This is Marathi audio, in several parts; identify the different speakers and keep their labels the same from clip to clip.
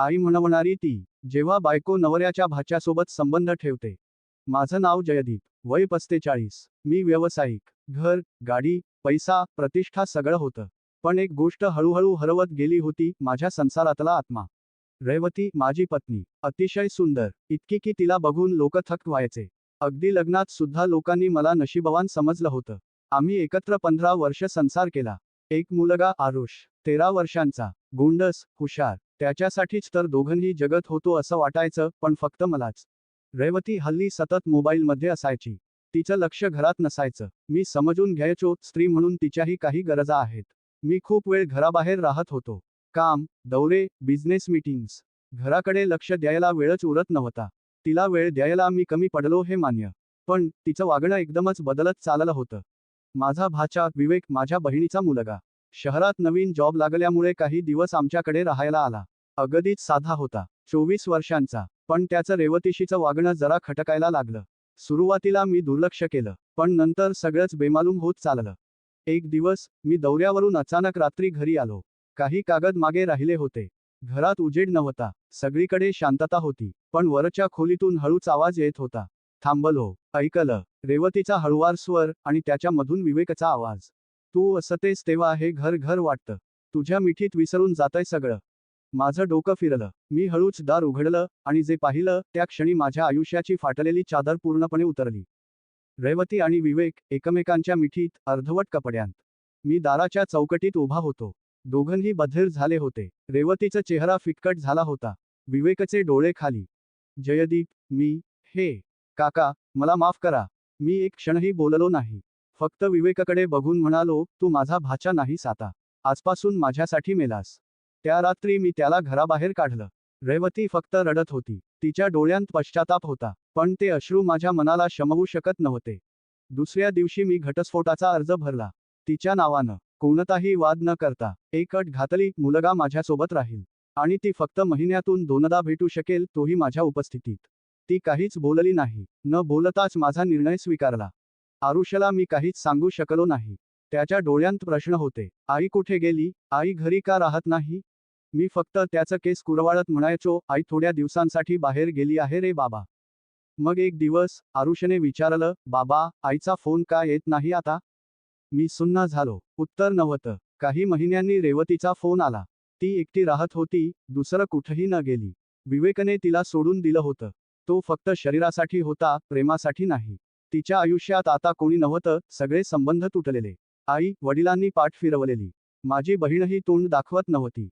Speaker 1: आई म्हणवणारी ती जेव्हा बायको नवऱ्याच्या भाच्यासोबत संबंध ठेवते. माझं नाव जयदीप वय पस्तेचाळीस. मी व्यावसायिक घर गाडी पैसा प्रतिष्ठा सगळं होतं. पण एक गोष्ट हळूहळू हरवत गेली होती माझ्या संसारातला आत्मा. रेवती माझी पत्नी अतिशय सुंदर इतकी की तिला बघून लोक थक व्हायचे. अगदी लग्नात सुद्धा लोकांनी मला नशीबवान समजलं होतं. आम्ही एकत्र पंधरा वर्ष संसार केला. एक मुलगा आरुष तेरा वर्षांचा. गोंडस हुशार. त्याच्यासाठीच तर दोघंही जगत होतो असं वाटायचं पण फक्त मलाच. रेवती हल्ली सतत मोबाईलमध्ये असायची. तिचं लक्ष घरात नसायचं. मी समजून घ्यायचो स्त्री म्हणून तिच्याही काही गरजा आहेत. मी खूप वेळ घराबाहेर राहत होतो. काम दौरे बिझनेस मीटिंग्स घराकडे लक्ष द्यायला वेळच उरत नव्हता. तिला वेळ द्यायला मी कमी पडलो हे मान्य. पण तिचं वागणं एकदमच बदलत चाललं होतं. माझा भाचा विवेक माझ्या बहिणीचा मुलगा. शहरात नवीन जॉब लागल्यामुळे काही दिवस आमच्याकडे राहायला आला. अगदीच साधा होता. चोवीस वर्षांचा. पण त्याचं रेवतीशीचं वागणं जरा खटकायला लागलं. सुरुवातीला मी दुर्लक्ष केलं. पण नंतर सगळंच बेमालूम होत चाललं. एक दिवस मी दौऱ्यावरून अचानक रात्री घरी आलो. काही कागद मागे राहिले होते. घरात उजेड नव्हता. सगळीकडे शांतता होती. पण वरच्या खोलीतून हळूच आवाज येत होता. थांबलो हो. ऐकलं. रेवतीचा हळुवार स्वर आणि त्याच्यामधून विवेकाचा आवाज. तू असतेस तेव्हा हे घर घर वाटतं. तुझ्या मिठीत विसरून जातंय सगळं. माझं डोकं फिरलं. मी हळूच दार उघडलं आणि जे पाहिलं त्या क्षणी माझ्या आयुष्याची फाटलेली चादर पूर्णपणे उतरली. रेवती आणि विवेक एकमेकांच्या मिठीत अर्धवट कपड्यांत. मी दाराच्या चौकटीत उभा होतो. दोघंही बधीर झाले होते. रेवतीचा चेहरा फिकट झाला होता. विवेकचे डोळे खाली. जयदीप मी हे काका मला माफ करा. मी एक क्षणही बोललो नाही. फक्त विवेकाकडे बघून म्हणालो तू माझा भाचा नाहीस आता. आजपासून माझ्यासाठी मेलास. त्या रात्री मी त्याला घराबाहेर काढलं. रेवती फक्त रडत होती. तिच्या डोळ्यांत पश्चाताप होता पण ते अश्रू माझ्या मनाला शमवू शकत नव्हते. दुसऱ्या दिवशी मी घटस्फोटाचा अर्ज भरला. तिच्या नावानं कोणताही वाद न करता एक अट घातली मुलगा माझ्यासोबत राहील. आणि ती फक्त महिन्यातून दोनदा भेटू शकेल तोही माझ्या उपस्थितीत. ती काहीच बोलली नाही. न बोलताच माझा निर्णय स्वीकारला. आरुषला मी काहीच सांगू शकलो नाही. त्याच्या डोळ्यांत प्रश्न होते. आई कुठे गेली? आई घरी का राहत नाही? मी फक्त त्याचं केस कुरवाळत म्हणायचो आई थोड्या दिवसांसाठी बाहेर गेली आहे रे बाबा. मग एक दिवस आरुषने विचारलं बाबा आईचा फोन का येत नाही आता? मी सुन्ना झालो. उत्तर नव्हतं. काही महिन्यांनी रेवतीचा फोन आला. ती एकटी राहत होती दुसरं कुठंही न गेली. विवेकने तिला सोडून दिलं होतं. तो फक्त शरीरासाठी होता प्रेमासाठी नाही. तिच्या आयुष्यात आता कोणी नव्हतं सगळे संबंध तुटलेले. आई वडिलांनी पाठ फिरवलेली. माझी बहीणही तोंड दाखवत नव्हती.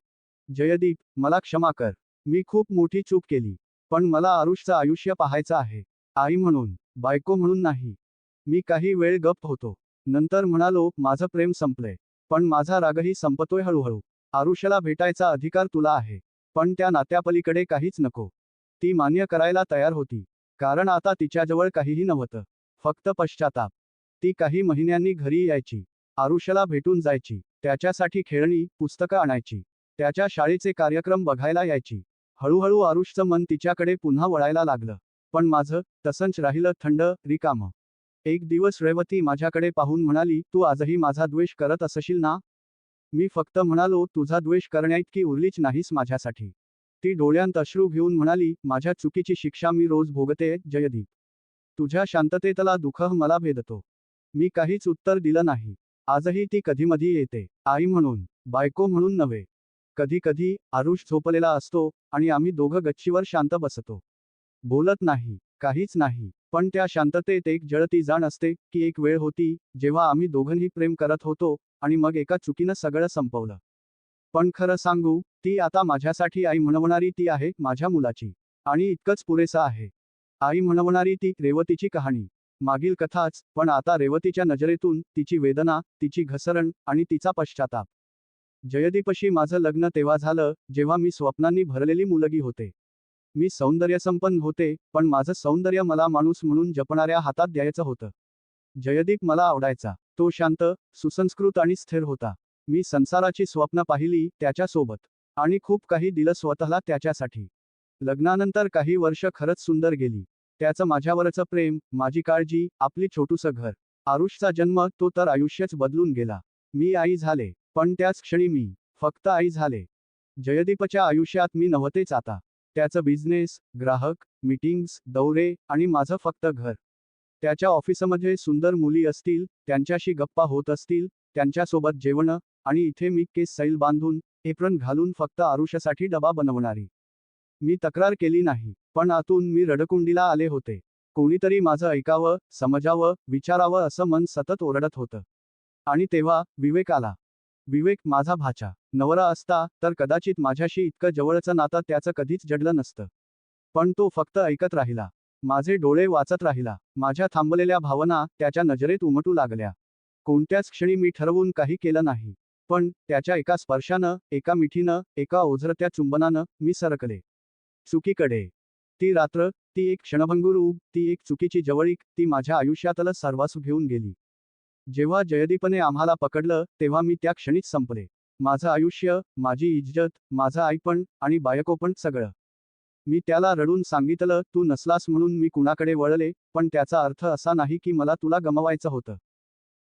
Speaker 1: जयदीप मला क्षमा कर. मी खूप मोठी चूक केली पण मला आरुषचं आयुष्य पाहायचं आहे. आई म्हणून बायको म्हणून नाही. मी काही वेळ गप्प होतो. नंतर म्हणालो माझं प्रेम संपलंय पण माझा रागही संपतोय हळूहळू. आरुषला भेटायचा अधिकार तुला आहे पण त्या नात्यापलीकडे काहीच नको. ती मान्य करायला तयार होती कारण आता तिच्याजवळ काहीही नव्हतं. फक्त पश्चाताप. ती काही महिन्यांनी घरी यायची. आरुषला भेटून जायची त्याच्यासाठी खेळणी पुस्तकं आणायची. त्याच्या शाळेचे कार्यक्रम बघायला यायची. हळूहळू आरुषचं मन तिच्याकडे पुन्हा वळायला लागलं. पण माझं तसंच राहिलं थंड रिकामं. एक दिवस रेवती माझ्याकडे पाहून म्हणाली तू आजही माझा द्वेष करत असशील ना? मी फक्त म्हणालो तुझा द्वेष करण्याइतकी उरलीच नाहीस माझ्यासाठी. ती डोळ्यांत अश्रू घेऊन म्हणाली माझ्या चुकीची शिक्षा मी रोज भोगते जयदीप. तुझ्या शांततेतला दुःख मला भेदतो. मी काहीच उत्तर दिलं नाही. आजही ती कधीमधी येते. आई म्हणून बायको म्हणून नव्हे. कधी कधी आरुष झोपलेला असतो आणि आम्ही दोघं गच्चीवर शांत बसतो. बोलत नाही काहीच नाही पण त्या शांततेत एक जळती जाण असते की एक वेळ होती जेव्हा आम्ही दोघंही प्रेम करत होतो आणि मग एका चुकीनं सगळं संपवलं. पण खरं सांगू ती आता माझ्यासाठी आई म्हणवणारी ती आहे माझ्या मुलाची. आणि इतकंच पुरेसं आहे. आई म्हणवणारी ती रेवतीची कहाणी. मागील कथाच पण आता रेवतीच्या नजरेतून तिची वेदना तिची घसरण आणि तिचा पश्चाताप. जयदीपशी माझं लग्न तेव्हा झालं जेव्हा मी स्वप्नांनी भरलेली मुलगी होते. मी सौंदर्यसंपन्न होते पण माझं सौंदर्य मला माणूस म्हणून जपणाऱ्या हातात द्यायचं होतं. जयदीप मला आवडायचा. तो शांत सुसंस्कृत आणि स्थिर होता. मी संसाराची स्वप्न पाहिली त्याच्यासोबत. आणि खूप काही दिलं स्वतःला त्याच्यासाठी. लग्नानंतर काही वर्ष खरंच सुंदर गेली. त्याचं माझ्यावरचं प्रेम माझी काळजी आपली छोटूसं घर. आरुषचा जन्म तो तर आयुष्यच बदलून गेला. मी आई झाले. पण त्याच क्षणी मी फक्त आई झाले. जयदीपच्या आयुष्यात मी नव्हतेच आता. त्याचं बिझनेस ग्राहक मीटिंग्स दौरे आणि माझं फक्त घर. त्याच्या ऑफिसमध्ये सुंदर मुली असतील त्यांच्याशी गप्पा होत असतील त्यांच्यासोबत जेवणं आणि इथे मी केस सैल बांधून एप्रन घालून फक्त आरुषासाठी डबा बनवणारी. मी तक्रार केली नाही पण आतून मी रडकुंडीला आले होते. कोणीतरी माझं ऐकावं समजावं विचारावं असं मन सतत ओरडत होतं. आणि तेव्हा विवेक आला. विवेक माझा भाचा. नवरा असता तर कदाचित माझ्याशी इतकं जवळचं नातं त्याचं कधीच जडलं नसतं. पण तो फक्त ऐकत राहिला. माझे डोळे वाचत राहिला. माझ्या थांबलेल्या भावना त्याच्या नजरेत उमटू लागल्या. कोणत्याच क्षणी मी ठरवून काही केलं नाही. पण त्याच्या एका स्पर्शानं एका मिठीनं एका ओझरत्या चुंबनानं मी सरकले. चुकीकडे. ती रात्र ती एक क्षणभंगूर ती एक चुकीची जवळीक ती माझ्या आयुष्यातलं सर्वासू घेऊन गेली. जेव्हा जयदीपने आम्हाला पकडलं तेव्हा मी त्या क्षणीच संपले. माझं आयुष्य माझी इज्जत माझं आईपण आणि बायकोपण सगळं. मी त्याला रडून सांगितलं तू नसलास म्हणून मी कुणाकडे वळले पण त्याचा अर्थ असा नाही की मला तुला गमवायचं होतं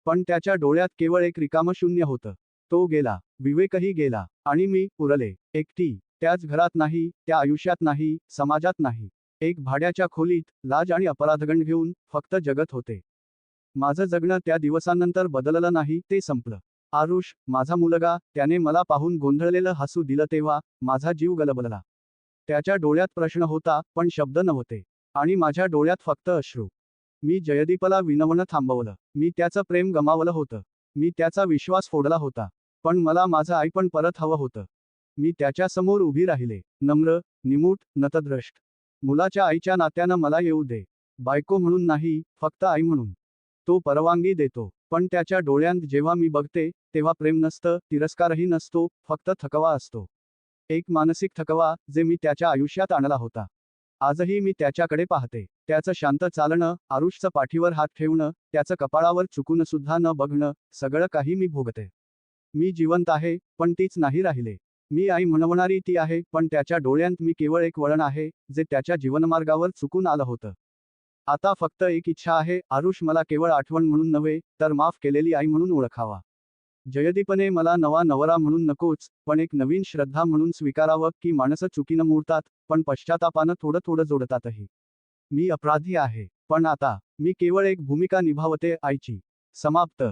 Speaker 1: पण त्याच्या डोळ्यात केवळ एक रिकामं शून्य होतं. तो गेला विवेकही गेला आणि मी उरले. एकटी त्याच घरात नाही त्या आयुष्यात नाही समाजात नाही. एक भाड्याच्या खोलीत लाज आणि अपराधगण घेऊन फक्त जगत होते. माझं जगणं त्या दिवसानंतर बदललं नाही ते संपलं. आरुष माझा मुलगा त्याने मला पाहून गोंधळलेलं हसू दिलं तेव्हा माझा जीव गलबलला. त्याच्या डोळ्यात प्रश्न होता पण शब्द नव्हते. आणि माझ्या डोळ्यात फक्त अश्रू. मी जयदीपला विनवणं थांबवलं. मी त्याचं प्रेम गमावलं होतं. मी त्याचा विश्वास फोडला होता. पण मला माझं आई पण परत हवं होतं. मी त्याच्यासमोर उभी राहिले. नम्र निमूट नतद्रष्ट. मुलाच्या आईच्या नात्यानं मला येऊ दे. बायको म्हणून नाही फक्त आई म्हणून. तो परवानगी देतो. पण त्याच्या डोळ्यांत जेव्हा मी बघते तेव्हा प्रेम नसतं तिरस्कारही नसतो फक्त थकवा असतो. एक मानसिक थकवा जे मी त्याच्या आयुष्यात आणला होता. आजही मी त्याच्याकडे पाहते. त्याचं शांत चालणं आरुषचं पाठीवर हात ठेवणं त्याचं कपाळावर चुकून सुद्धा न बघणं सगळं काही मी भोगते. मी जिवंत आहे पण तीच नाही राहिले. मी आई म्हणवणारी ती आहे पण त्याच्या डोळ्यांत मी केवळ एक वळण आहे जे त्याच्या जीवनमार्गावर चुकून आलं होतं. आता फक्त एक इच्छा आहे आरुष मला केवळ आठवण म्हणून नव्हे तर माफ केलेली आई म्हणून ओळखावा. जयदीपने मला नवा नवरा म्हणून नकोच पण एक नवीन श्रद्धा म्हणून स्वीकारावं की माणसं चुकीनं मोडतात पण पश्चातापानं थोडं थोडं जोडतातही. मी अपराधी आहे पण आता मी केवळ एक भूमिका निभावते आईची. समाप्त.